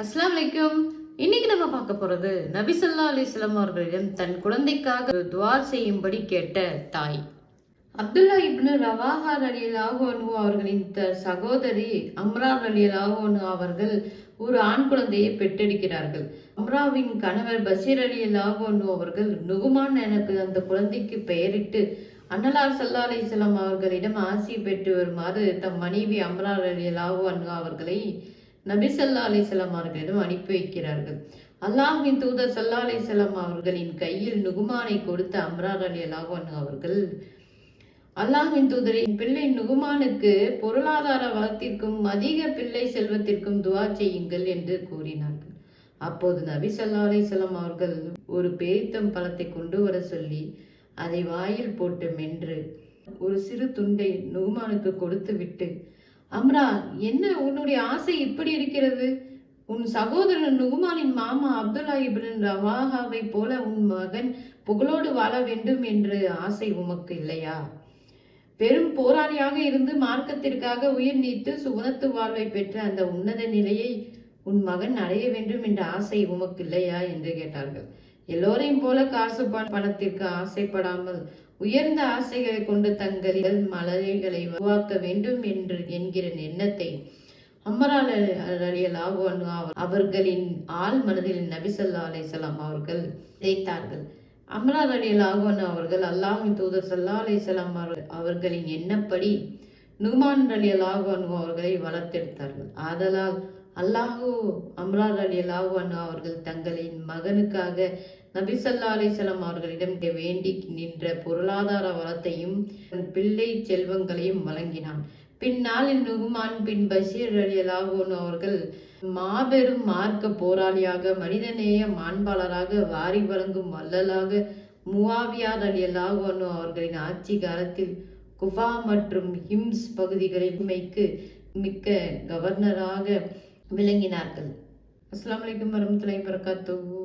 அஸ்லாம் வலைக்கும் இன்னைக்கு நம்ம பார்க்க போறது நபிசல்லா அலிஸ்லாம் அவர்களிடம் தன் குழந்தைக்காக துவா செய்யும்படி கேட்ட தாய். அப்துல்லா இப்னு ரவாஹார் அலி லாகோனு அவர்களின் த- சகோதரி அம்ரார் அலி லாகோனு அவர்கள் ஒரு ஆண் குழந்தையை பெற்றெடுக்கிறார்கள். அம்ராவின் கணவர் பஷீர் அலி லாகோனு அவர்கள் நுகுமான் எனக்கு அந்த குழந்தைக்கு பெயரிட்டு அன்னலார் சல்லா அலிஸ்லாம் அவர்களிடம் ஆசி பெற்று வருமாறு தம் மனைவி அம்ரார் அலி லாகோனு அவர்களை நபி சல்லா அலிசல்லாம் அவர்களிடம் அனுப்பி வைக்கிறார்கள். அல்லாஹின் தூதர் சல்லா அலிசல்லாம் அவர்களின் கையில் நுகுமானை கொடுத்த அம்ரார் அலி அலாஹன் அவர்கள் அல்லாஹின் தூதரின் பிள்ளை நுகுமானுக்கு பொருளாதார வளத்திற்கும் அதிக பிள்ளை செல்வத்திற்கும் துவா செய்யுங்கள் என்று கூறினார்கள். அப்போது நபி சல்லா அலிசல்லாம் அவர்கள் ஒரு பேரித்தம் பழத்தை கொண்டு வர சொல்லி அதை வாயில் போட்டு மென்று ஒரு சிறு துண்டை நுகுமானுக்கு கொடுத்து விட்டு அம்ரா என்ன உன்னுடைய ஆசை இப்படி இருக்கிறது? உன் சகோதரன் நுகுமானின் மாமா அப்துல்லா இபின் ரவாஹாவை போல உன் மகன் புகழோடு வாழ வேண்டும் என்று ஆசை உமக்கு இல்லையா? பெரும் போராளியாக இருந்து மார்க்கத்திற்காக உயிர் நீத்து சுகுணத்து வாழ்வை பெற்ற அந்த உன்னத நிலையை உன் மகன் அடைய வேண்டும் என்ற ஆசை உமக்கு இல்லையா? என்று கேட்டார்கள். எல்லோரையும் போல காசு பணத்திற்கு ஆசைப்படாமல் உயர்ந்த ஆசைகளை கொண்டு தங்கள் மலர்களை உருவாக்க வேண்டும் என்று என்கிற எண்ணத்தை அம்மரால் அலியலாக அவர்களின் ஆள் மனதில் நபிசல்லா அலைசலாம் அவர்கள் விதைத்தார்கள் அம்ரார் அலியலாக அவர்கள் அல்லாஹின் தூதர் சல்லா அலைசலாம் அவர்களின் எண்ணப்படி நுமான் அலியலாக அவர்களை வளர்த்தெடுத்தார்கள். ஆதலால் அல்லாஹு அம்ரார் அலியலாக அவர்கள் தங்களின் மகனுக்காக நபிசல்லா அலிசல்லாம் அவர்களிடம் வேண்டி நின்ற பொருளாதார வளத்தையும் பிள்ளை செல்வங்களையும் வழங்கினான். பின்னாளில் நுகுமான் பின் பஷீர் அலி அலாகோன் அவர்கள் மாபெரும் மார்க்க போராளியாக மனிதநேய மாண்பாளராக வாரி வழங்கும் வள்ளலாக முவாவியார் அலி அலாகோன் அவர்களின் ஆட்சி காலத்தில் குஃபா மற்றும் ஹிம்ஸ் பகுதிகளின்மைக்கு மிக்க கவர்னராக விளங்கினார்கள். அஸ்லாம் வலைக்கம் வரமத்துல்லாஹி வரகாத்துஹு